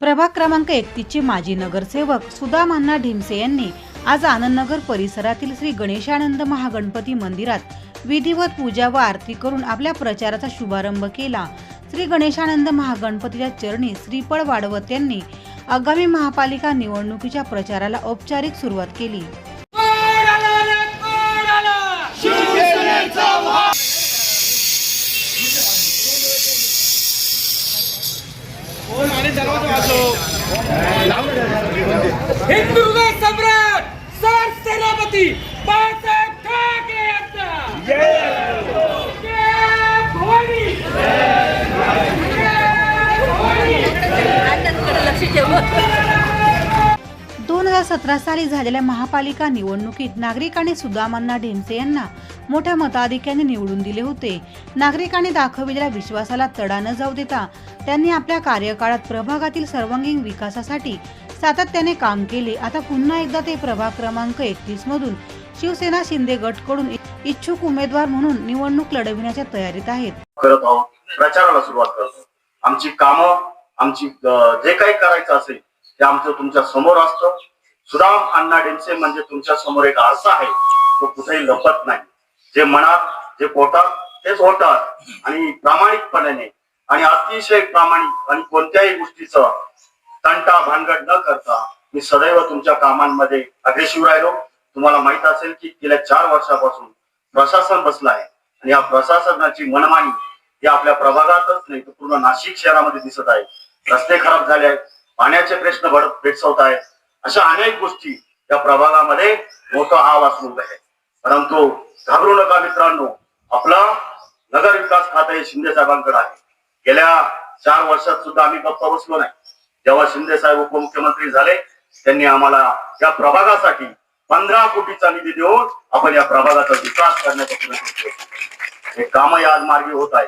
प्रभाग क्रमांक एकतीसचे माजी नगरसेवक सुदाम ढिमसे यांनी आज आनंदनगर परिसरातील श्री गणेशानंद महागणपती मंदिरात विधिवत पूजा व आरती करून आपल्या प्रचाराचा शुभारंभ केला. श्री गणेशानंद महागणपतीच्या चरणी श्रीफळ वाढवत यांनी आगामी महापालिका निवडणुकीच्या प्रचाराला औपचारिक सुरुवात केली. हिंदुजा सम्राट सर सेनापती बाळासाहेब ठाकरे यांचा. दोन हजार सतरा साली झालेल्या महापालिका निवडणुकीत नागरिकांनी सुदामांना ढेमसे यांना मोठ्या मताधिक्याने निवडून दिले होते. नागरिकांनी दाखविलेल्या विश्वासाला तडा न जाऊ देता त्यांनी आपल्या कार्यकाळात प्रभागातील सर्वांगीण विकासासाठी सातत्याने काम केले. आता पुन्हा एकदा ते प्रभाग क्रमांक एकतीस मधून शिवसेना शिंदे गटकडून इच्छुक उमेदवार म्हणून निवडणूक लढविण्याच्या तयारीत आहेत. करत आहोत. प्रचाराला सुरुवात करतो. आमची कामं आमची जे काही करायचं असेल ते आमचं तुमच्यासमोर असतं. सुदाम अण्णा डेमसे म्हणजे तुमच्यासमोर एक आरसा आहे. तो कुठेही लपत नाही. जे मनात जे पोटात तेच होतात आणि प्रामाणिकपणाने आणि अतिशय प्रामाणिक आणि कोणत्याही गोष्टीचं तंटा भानगड न करता मी सदैव तुमच्या कामांमध्ये अग्रेसिव्ह राहिलो. तुम्हाला माहीत असेल की गेल्या चार वर्षापासून प्रशासन बसलं आहे. आणि या प्रशासनाची मनमानी ही आपल्या प्रभागातच नाही तर पूर्ण नाशिक शहरामध्ये दिसत आहे. रस्ते खराब झाले आहेत पाण्याचे प्रश्न भड भेटसवत आहेत. अशा अनेक गोष्टी या प्रभागामध्ये मोठा हा असलेलं आहे परंतु घाबरू नका मित्रांनो आपला नगर विकास खातं हे शिंदे साहेबांकडे आहे. गेल्या चार वर्षात सुद्धा आम्ही गप्पा बसलो नाही. जेव्हा शिंदे साहेब उपमुख्यमंत्री झाले त्यांनी आम्हाला या प्रभागासाठी पंधरा कोटीचा निधी देऊन आपण या प्रभागाचा विकास करण्याचा प्रयत्न केला. हे कामही आज मार्गी होत आहे.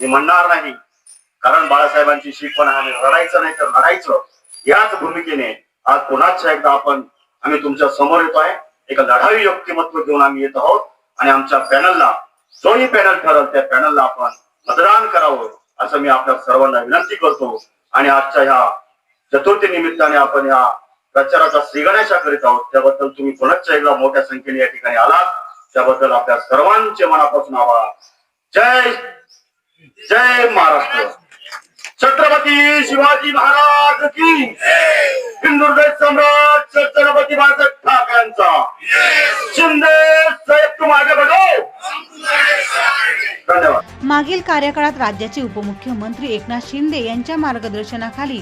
मी म्हणणार नाही कारण बाळासाहेबांची शिकवण आहे लढायचं नाही तर लढायचं. याच भूमिकेने आज पुन्हा एकदा आपण आम्ही तुमच्यासमोर येतो आहे. एक लढावी व्यक्तिमत्व घेऊन आम्ही येत आहोत. आणि आमच्या पॅनलला जोही पॅनल ठरल त्या पॅनलला आपण मतदान करावं असं मी आपल्या सर्वांना विनंती करतो. आणि आजच्या ह्या चतुर्थी निमित्ताने आपण या प्रचाराचा श्रीगणेशा करीत आहोत. त्याबद्दल तुम्ही पुनश्च एकदा मोठ्या संख्येने या ठिकाणी आलात? त्याबद्दल आपल्या सर्वांचे मनापासून आभार. जय जय महाराष्ट्र. छत्रपती शिवाजी महाराज की हिंदुर्देश सम्राट छत्रपती बाळासाहेब ठाकरेंचा शिंदे मागे धन्यवाद. मागील कार्यकाळात राज्याचे उपमुख्यमंत्री एकनाथ शिंदे यांच्या मार्गदर्शनाखाली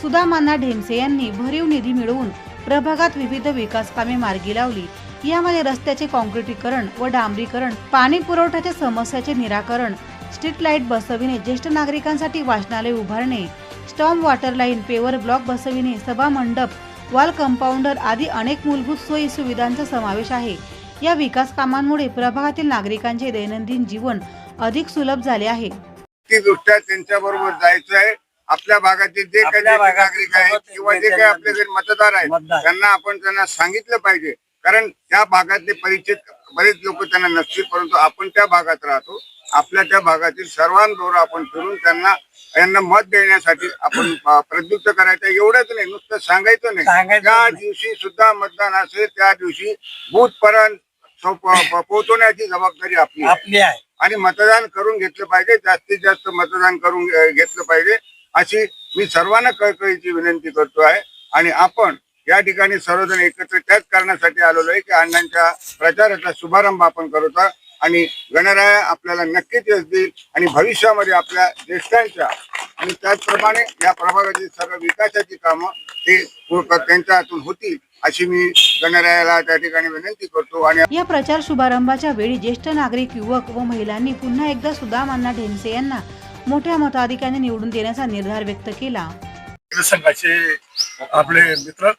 सुदामांना ढेमसे यांनी भरीव निधी मिळवून प्रभागात विविध विकास कामे मार्गी लावली. यामध्ये रस्त्याचे काँक्रिटीकरण व डांबरीकरण पाणी पुरवठ्याच्या समस्याचे निराकरण स्ट्रीट लाइट बसविणे ज्येष्ठ नागरिकांसाठी वाचनालय उभारणे storm water line paver block बसविणे सभा मंडप वॉल कंपाऊंडर आदी अनेक मूलभूत सोयी सुविधांचा समावेश आहे. या विकास कामांमुळे प्रभागातील नागरिकांचे दैनंदिन जीवन अधिक सुलभ झाले आहे. त्यांच्या बरोबर जायचं आहे. आपल्या भागातील जे काही आपल्या ज्येष्ठ भागातील नागरिक आहेत सर्व किंवा जे काही त्यांना आपले काही मतदार आहेत मतदार. त्यांना आपण त्यांना सांगितलं पाहिजे. कारण त्या भागातले परिचित बरेच लोक त्यांना नसतील परंतु आपण त्या भागात राहतो. आपल्या त्या भागातील सर्वांबरोबर आपण फिरून त्यांना यांना मत देण्यासाठी आपण अ, प्रवृत्त करायचं एवढंच नाही. नुसतं सांगायचं नाही. सांगायचं त्या नाही. दिवशी सुद्धा मतदान असेल त्या दिवशी बूथ पर्यंत पोहोचवण्याची जबाबदारी आपली आहे. आपली आहे. आणि मतदान करून घेतलं पाहिजे. जास्तीत जास्त मतदान करून अ, घेतलं पाहिजे. अशी मी सर्वांना कळकळीची विनंती करतो आहे. आणि आपण या ठिकाणी सर्वजण एकत्र त्याच कारणासाठी आलेलो आहे की अण्णांच्या प्रचाराचा शुभारंभ आपण करत आहोत. आणि गणराया आपल्याला नक्कीच यश देईल आणि भविष्यामध्ये आपल्या ज्येष्ठांच्या आणि त्याचप्रमाणे या प्रभागातील सर्व विकासाची कामं ते त्यांच्या हातून होतील अशी मी गणरायाला त्या ठिकाणी विनंती करतो. आणि या प्रचार शुभारंभाच्या वेळी ज्येष्ठ नागरिक युवक व महिलांनी पुन्हा एकदा सुदाम अण्णा ढेमसे यांना मोठ्या मताधिक्याने निवडून देण्याचा निर्धार व्यक्त केला. संघाचे आपले मित्र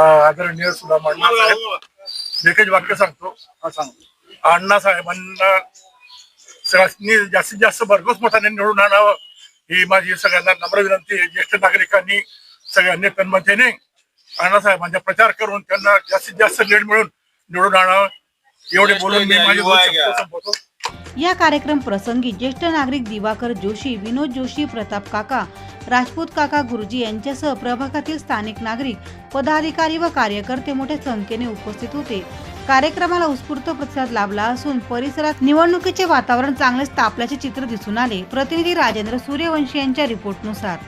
आदरणीय सुद्धा एकच वाक्य सांगतो. हा सांगतो अण्णा साहेबांना सगळ्यांनी जास्तीत जास्त भरघोस मताने निवडून आणावं ही माझी सगळ्यांना नम्र विनंती आहे. ज्येष्ठ नागरिकांनी सगळ्यांनी तन्मतेने अण्णासाहेबांचा प्रचार करून त्यांना जास्तीत जास्त लीड मिळून निवडून आणावं. एवढे बोलून मी माझे संपवतो. या कार्यक्रम प्रसंगी ज्येष्ठ नागरिक दिवाकर जोशी विनोद जोशी प्रताप काका राजपूत काका गुरुजी यांच्यासह प्रभागातील स्थानिक नागरिक पदाधिकारी व कार्यकर्ते मोठ्या संख्येने उपस्थित होते. कार्यक्रमाला उत्स्फूर्त प्रतिसाद लाभला असून परिसरात निवडणुकीचे वातावरण चांगलेच तापल्याचे चित्र दिसून आले. प्रतिनिधी राजेंद्र सूर्यवंशी यांच्या रिपोर्टनुसार.